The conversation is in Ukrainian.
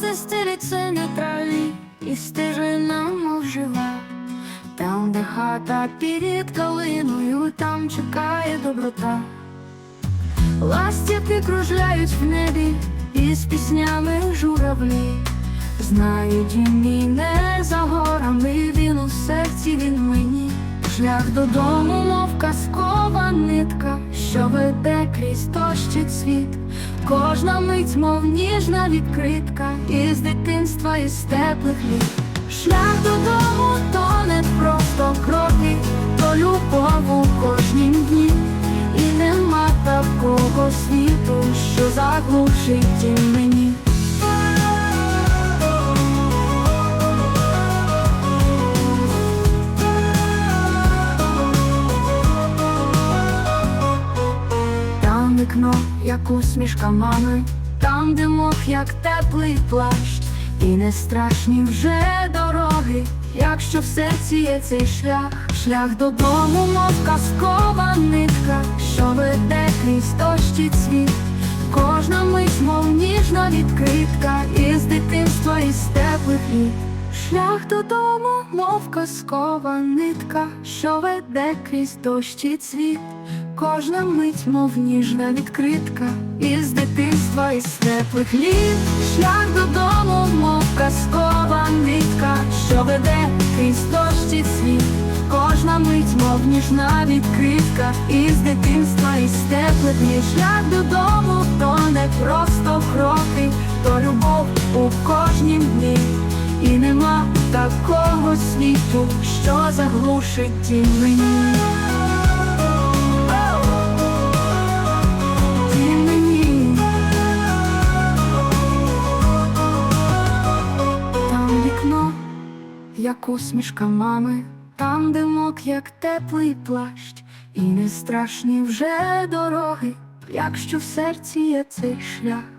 Сонце стелиться на траві, і стежина мов жива. Там, де хата під калиною, там чекає доброта. Ластівки кружляють в небі, і з піснями журавлі. Знають і мій не за горами, він у серці він мені. Шлях додому, мов казкова нитка, що веде крізь дощ і цвіт. Кожна мить, мов ніжна відкритка, із дитинства із теплих літ. Шлях додому то не просто кроки, то любов у кожнім дні. І нема такого світу, що заглушить і вікно, як усмішка мами, там димок, як теплий плащ, і не страшні вже дороги, якщо в серці є цей шлях, шлях додому, мов казкова нитка, що веде крізь дощ і цвіт. Кожна мить, мов ніжна відкритка, із дитинства, із теплих літ. Шлях додому, мов казкова нитка, що веде крізь дощ і цвіт. Кожна мить, мов ніжна відкритка, із дитинства, із теплих літ. Шлях додому, мов казкова нитка, що веде крізь дощ і цвіт. Кожна мить, мов ніжна відкритка, із дитинства, із теплих літ. Шлях додому, то не просто кроки, такого світу, що заглушить і мені. Ти мені. Там вікно, як усмішка мами, там димок, як теплий плащ, і не страшні вже дороги, якщо в серці є цей шлях.